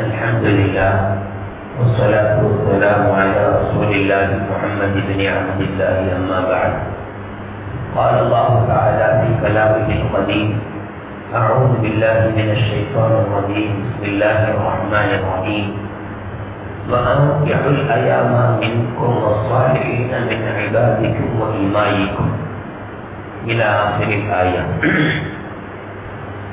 الحمد لله والصلاة والسلام على رسول الله محمد بن عبد الله أما بعد. قال الله تعالى في كلامه القديم أعوذ بالله من الشيطان الرجيم. بسم الله الرحمن الرحيم. وأنكحوا الأيام منكم والصالحين من عبادكم وإمائكم إلى آخر الآية.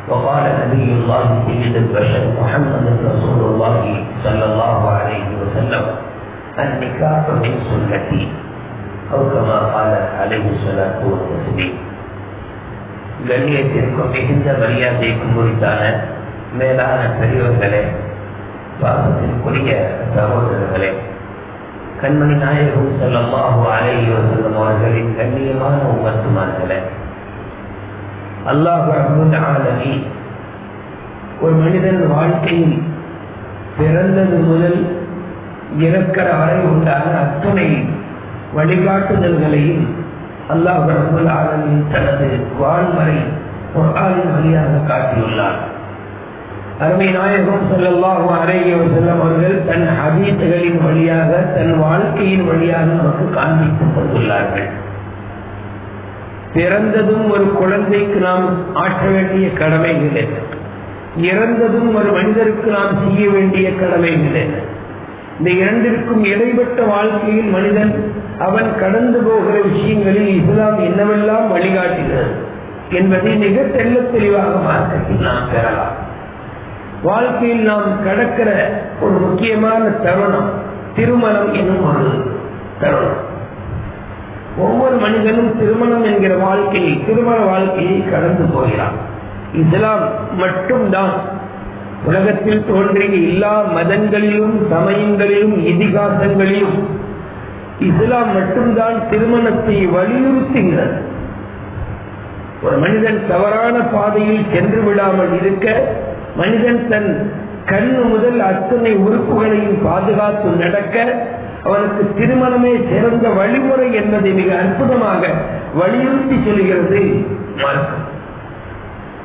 وقال نبي الله سيد البشر محمد رسول الله صلى الله عليه وسلم النكاح من سنتي أو كما قال عليه الصلاة والتسليم கண்ணியத்திற்கும் மிகுந்த மரியாதைக்கும் உரித்தான மேலான பெரியோர்களே பாசத்திற்குரிய சகோதரர்களே கண்மணி நாயகம் செல்லமாக அலையி வசல்லம் அவர்களின் கண்ணியமான உமத்துமார்களே அல்லாஹ் ஆலமி ஒரு மனிதன் வாழ்க்கையில் பிறந்தது முதல் இறக்கிற வரை உண்டான அத்துணை வழிகாட்டுதல்களையும் அல்லாஹ் அபுல் ஆலமின் தனது வாழ்வரை குர்ஆனின் வழியாக காட்டியுள்ளார். அருமை நாயகம் செல்லல்லாஹு அலைஹி வஸல்லம் அவர்கள் தன் ஹதீசுகளின் வழியாக தன் வாழ்க்கையின் வழியாக நமக்கு காண்பித்துக் கொண்டுள்ளார்கள். பிறந்ததும் ஒரு குழந்தைக்கு நாம் ஆற்ற வேண்டிய கடமை இல்லை. இறந்ததும் ஒரு மனிதருக்கு நாம் செய்ய வேண்டிய கடமை இல்லை. இந்த இரண்டிற்கும் இடைப்பட்ட வாழ்க்கையில் மனிதன் அவன் கடந்து போகிற விஷயங்களில் இஸ்லாம் என்னவெல்லாம் வழிகாட்டுகிறது என்பதை மிக தெல்ல தெளிவாக மார்க்கத்தில் நாம் பெறலாம். வாழ்க்கையில் நாம் கடக்கிற ஒரு முக்கியமான தருணம் திருமணம் என்னும் ஒரு தருணம். ஒவ்வொரு மனிதனும் திருமணம் என்கிற வாழ்க்கையை திருமண வாழ்க்கையை கடந்து போகிறான். இஸ்லாம் மட்டும்தான். உலகத்தில் தோன்றிய எல்லா மதங்களிலும் சமயங்களிலும் இதிகாசங்களிலும் இஸ்லாம் மட்டும்தான் திருமணத்தை வலியுறுத்துகிறது. ஒரு மனிதன் தவறான பாதையில் சென்று விடாமல் இருக்க மனிதன் தன் கண்ணு முதல் அத்தனை உறுப்புகளையும் பாதுகாத்து நடக்க அவனுக்கு திருமணமே சிறந்த வழிமுறை என்பதை மிக அற்புதமாக வலியுறுத்தி சொல்கிறது மார்க்கம்.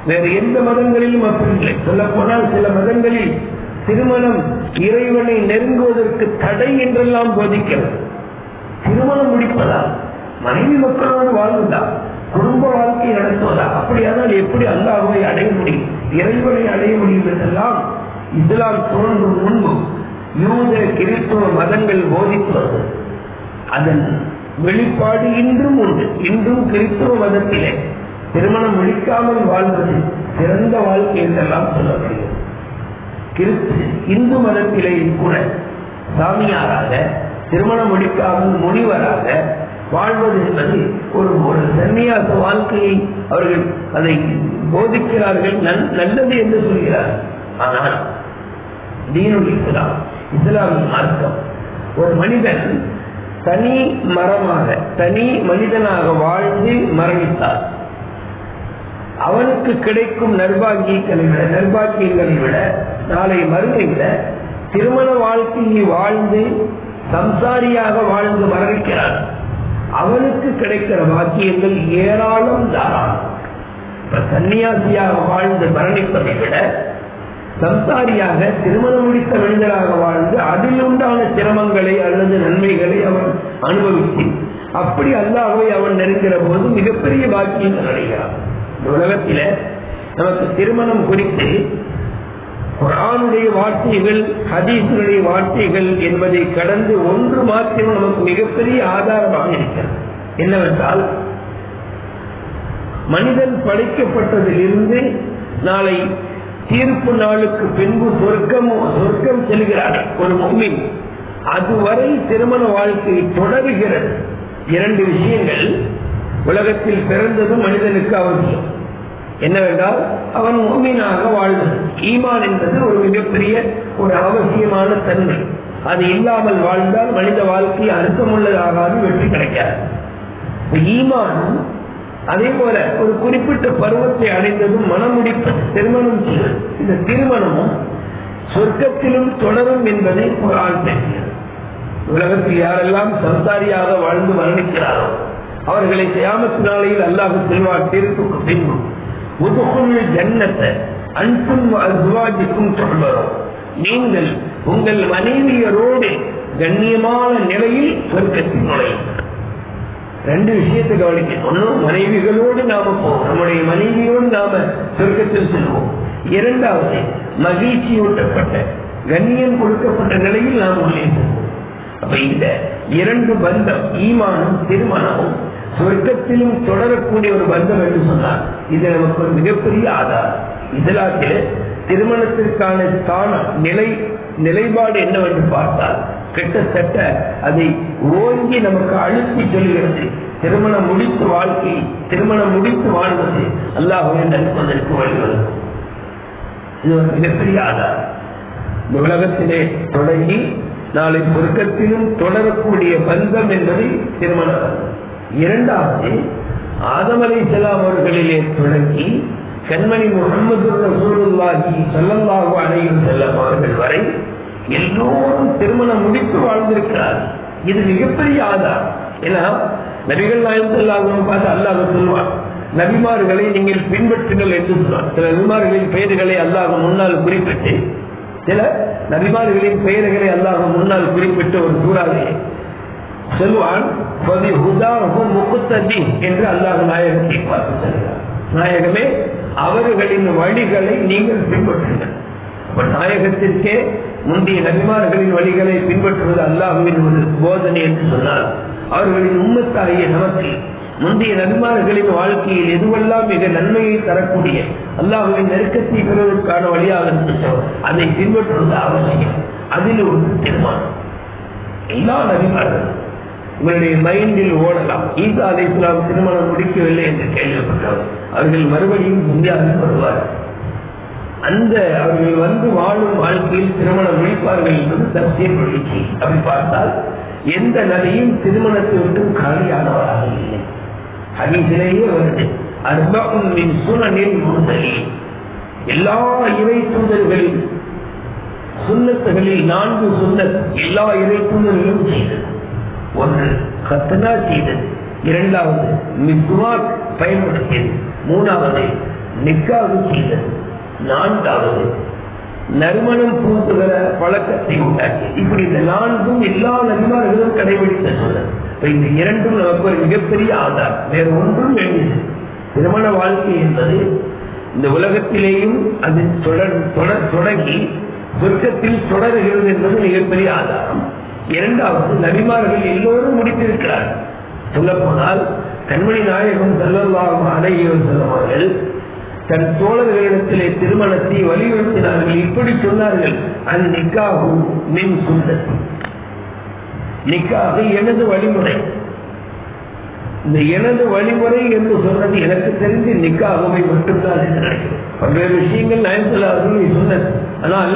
வேறு எந்த மதங்களிலும் அப்படி இல்லை. சொல்ல போனால் சில மதங்களில் திருமணம் இறைவனை நெருங்குவதற்கு தடை என்றெல்லாம் போதிக்கிறது திருமணம் முடிப்பதா மனைவி மக்களோடு வாழ்வதா குடும்ப வாழ்க்கை நடத்துவதா அப்படியானால் எப்படி அல்லாஹுவை அடைய முடியும்? இறைவனை அடைய முடியும் என்றெல்லாம் இஸ்லாம் தோன்றும் முன்பு யூத கிறிஸ்துவ மதங்கள் போதிப்பது. அதன் வெளிப்பாடு இன்றும் உண்டு. இன்றும் கிறிஸ்துவ மதத்திலே திருமணம் முடிக்காமல் வாழ்வது சிறந்த வாழ்க்கை என்றெல்லாம் சொல்லப்படுகிறது. கிறிஸ்து இந்து மதத்திலேயும் கூட சாமியாராக திருமணம் முடிக்காமல் முனிவராக வாழ்வது என்பது ஒரு ஒரு சன்னியாச வாழ்க்கையை அவர்கள் அதை போதிக்கிறார்கள். நல்லது என்று சொல்கிறார்கள். ஆனால் தீனுல் இஸ்லாம் இஸ்லாமின் மார்க்கம். ஒரு மனிதன் தனி மரமாக தனி மனிதனாக வாழ்ந்து மரணித்தார். அவனுக்கு கிடைக்கும் நர்பாகியங்களை விட நர்பாகியங்களை விட நாளை மருந்தை விட திருமண வாழ்க்கையை வாழ்ந்து சம்சாரியாக வாழ்ந்து மரணிக்கிறான் அவனுக்கு கிடைக்கிற வாக்கியங்கள் ஏராளம் தாராளம். சன்னியாசியாக வாழ்ந்து மரணிப்பதை விட சம்சாரியாக திருமணம் முடித்த மனிதராக வாழ்ந்து அதில் உண்டான சிரமங்களை அல்லது நன்மைகளை அவன் அனுபவித்து அப்படி அல்லாஹை அவன் நெருங்கிற போது மிகப்பெரிய பாக்கியம் அடைகிறான். உலகத்தில நமக்கு திருமணம் குறித்து குரானுடைய வார்த்தைகள் ஹதீசுடைய வார்த்தைகள் என்பதை கடந்து ஒன்று மாத்திரம் நமக்கு மிகப்பெரிய ஆதாரமாக இருக்கிறது. என்னவென்றால் மனிதன் படைக்கப்பட்டதிலிருந்து நாளை தீர்ப்பு நாளுக்கு பின்பு சொர்க்கம் சொர்க்கம் செல்கிறார்கள் ஒரு மும்மின் அதுவரை திருமண வாழ்க்கை தொடர்கிறது. இரண்டு விஷயங்கள். உலகத்தில் பிறந்ததும் மனிதனுக்கு அவசியம். என்னவென்றால் அவன் மும்மினாக வாழ்வது. ஈமான் என்பது ஒரு மிகப்பெரிய ஒரு அவசியமான தன்மை. அது இல்லாமல் வாழ்ந்தால் மனித வாழ்க்கை அர்த்தமுள்ளதாகாது வெற்றி கிடைக்காது. ஈமான் அதே போல ஒரு குறிப்பிட்ட பருவத்தை அடைந்ததும் மனமுடிப்பு திருமணம் இந்த திருமணமும் சொர்க்கத்திலும் தொடரும் என்பதை குரான் பேசுகிறது உலகத்தில் யாரெல்லாம் சம்சாரியாக வாழ்ந்து மரணிக்கிறாரோ அவர்களை கியாமத்து நாளையில் அல்லாஹ் செல்வார் தீர்ப்புக்கு பின்பு உதுகுள் ஜன்னத்தை அன்பும் அஸ்வாஜிக்கும் சொல்வரும் நீங்கள் உங்கள் மனைவியரோடு கண்ணியமான நிலையில் சொர்க்கத்தில் நுழையும் ரெண்டு விஷயத்தை கவனிக்கணும் ஒண்ணு மனைவிகளோடு நாம போவோம். நம்முடைய மனைவியோடு நாம சொர்க்கத்தில் செல்வோம். இரண்டாவது மகிழ்ச்சியூட்டப்பட்ட கண்ணியம் கொடுக்கப்பட்ட நிலையில் நாம் உள்ளே செல்வோம். அப்ப இந்த இரண்டு பந்தம் ஈமானும் திருமணமும் சொர்க்கத்திலும் தொடரக்கூடிய ஒரு பந்தம் என்று சொன்னார் இது நமக்கு ஒரு மிகப்பெரிய ஆதாரம். இஸ்லாத்திலே திருமணத்திற்கான ஸ்தானம் நிலை நிலைப்பாடு என்னவென்று பார்த்தால் கிட்டத்தட்ட அதை ஓங்கி நமக்கு அழுத்தி சொல்கிறது. திருமணம் முடித்து வாழ்க்கை திருமணம் முடித்து வாழ்வது அல்லாஹுவை நற்பதற்கு வழிவகுக்கும். இது ஒரு மிகப்பெரிய ஆதாரம். இந்த உலகத்திலே தொடங்கி நாளை பொருக்கத்திலும் தொடரக்கூடிய பந்தம் என்பது திருமணம். இரண்டாவது ஆதமலை செலாம் அவர்களிலே தொடங்கி கண்மணி முகமது ரசூலுல்லாஹி ஸல்லல்லாஹு அலைஹி வஸல்லம் அவர்கள் வரை எல்லோரும் திருமணம் முடித்து வாழ்ந்திருக்கிறார். இது மிகப்பெரிய ஆதாரம். ஏன்னா நபிகள் நாயம் பார்த்து அல்லாஹ் சொல்வார் நபிமார்களை நீங்கள் பின்பற்றுங்கள் என்று சொன்னார் சில நபிமார்களின் பெயர்களை அல்லாஹ் முன்னால் குறிப்பிட்டு சில நபிமார்களின் பெயர்களை அல்லாஹ் முன்னால் குறிப்பிட்டு ஒரு சூறாவே சொல்வான் என்று அல்லாஹ் நாயகத்தை பார்த்து நாயகமே அவர்களின் வழிகளை நீங்கள் பின்பற்றுங்கள். நாயகத்திற்கே முந்தைய நபிமார்களின் வழிகளை பின்பற்றுவது அல்லாஹுவின் ஒரு போதனை என்று சொன்னால் அவர்களின் உண்மத்தாகிய நமக்கு முந்தைய நபிமார்களின் வாழ்க்கையில் எதுவெல்லாம் மிக நன்மையை தரக்கூடிய அல்லாஹுவின் நெருக்கத்தை பெறுவதற்கான வழியாக இருந்துச்சோ அதை பின்பற்றுவது அவசியம். அதில் ஒரு தீர்மானம். எல்லா நபிமார்களும் இவருடைய மைண்டில் ஓடலாம். ஈசா அலை இஸ்லாம் திருமணம் முடிக்கவில்லை என்று கேள்விப்பட்டவர். அவர்கள் மறுபடியும் இந்தியாவில் வருவார்கள். அந்த அவர்கள் வந்து வாழும் வாழ்க்கையில் திருமணம் முடிப்பார்கள் என்பது சத்திய மகிழ்ச்சி அப்படி பார்த்தால் எந்த நதியும் திருமணத்தை விட்டு காலியானவராக இல்லை. ஹதீஸிலேயே வருது அர்பமின் சூழலில் முந்தலி எல்லா இறை தூதர்களின் சுண்ணத்துகளில் நான்கு சுண்ணத் எல்லா இறை தூதர்களும் செய்தது. ஒன்று கத்தனா செய்தது. இரண்டாவது மிஸ்வாக் பயன்படுத்தியது. மூணாவது நிக்காவு செய்தது. நான்காவது நறுமணம் பூசுகிற பழக்கத்தை உண்டாக்கி. இப்படி இந்த நான்கும் எல்லா நபிமார்களும் கடைபிடித்த சொன்னது இந்த இரண்டும் நமக்கு ஒரு மிகப்பெரிய ஆதாரம். வேறு ஒன்றும் வேண்டியது திருமண வாழ்க்கை என்பது இந்த உலகத்திலேயும் அது தொடர் தொடர் தொடங்கி சொர்க்கத்தில் தொடர்கிறது என்பது மிகப்பெரிய ஆதாரம். இரண்டாவது நபிமார்கள் எல்லோரும் முடித்திருக்கிறார்கள். சொல்ல போனால் கண்மணி நாயகம் செல்லல்லாகும் அலையும் செல்லுவார்கள் தன் தோழர்களிடத்திலே திருமணத்தை வலியுறுத்தினார்கள். இப்படி சொன்னார்கள். அது நிக்காகும் மின் சுந்தர் நிக்காக எனது வழிமுறை. இந்த எனது வழிமுறை என்று சொன்னது எனக்கு தெரிந்து நிக்காகவை மட்டும்தான் என்று பல்வேறு விஷயங்கள் நயன்சொல்லார்கள் சொன்னது. ஆனால்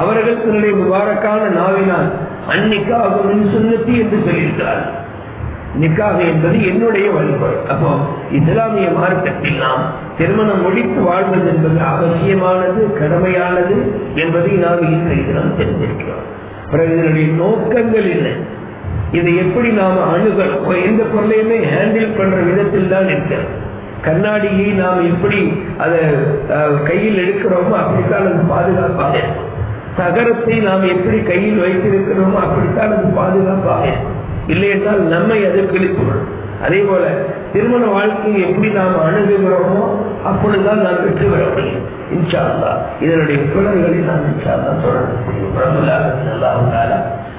அவர்கள் தன்னுடைய முபாரக்கான நாவினால் அந்நிக்காக மின் சுந்தத்தி என்று சொல்லியிருக்கிறார்கள். நிக்காக என்பது என்னுடைய வழிபாடு. அப்போ இஸ்லாமிய மார்க்கத்தில் நாம் திருமணம் முடித்து வாழ்வது என்பது அவசியமானது கடமையானது என்பதை நாம் இன்றைக்கு நாம் தெரிஞ்சிருக்கிறோம். பிறகு இதனுடைய நோக்கங்கள் என்ன? இதை எப்படி நாம் அணுகணும்? எந்த பொருளையுமே ஹேண்டில் பண்ற விதத்தில் தான் இருக்கிறது. கண்ணாடியை நாம் எப்படி அதை கையில் எடுக்கிறோமோ அப்படித்தான் அது பாதுகாப்பாக இருக்கும். சகரத்தை நாம் எப்படி கையில் வைத்திருக்கிறோமோ அப்படித்தான் அது பாதுகாப்பாக இருக்கும். இல்லை என்றால் நம்மை அது கிழித்துவிடும் அதே போல திருமண வாழ்க்கையை எப்படி நாம் அணுகுகிறோமோ அப்பொழுதுதான் நாம் வெற்றி பெற முடியும். இன்ஷா இதனுடைய தொடர்களை நாம் இன்ஷா அல்லா தொடர்ந்து செய்யும்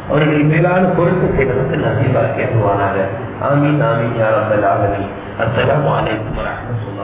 அவருடைய மேலான பொருத்தத்தை நமக்கு நசீபாக்கி அனுவானாக ஆமீன் ஆமீன் யார் அந்த அஸ்ஸலாமு அலைக்கும் வரஹ்மத்துல்லாஹி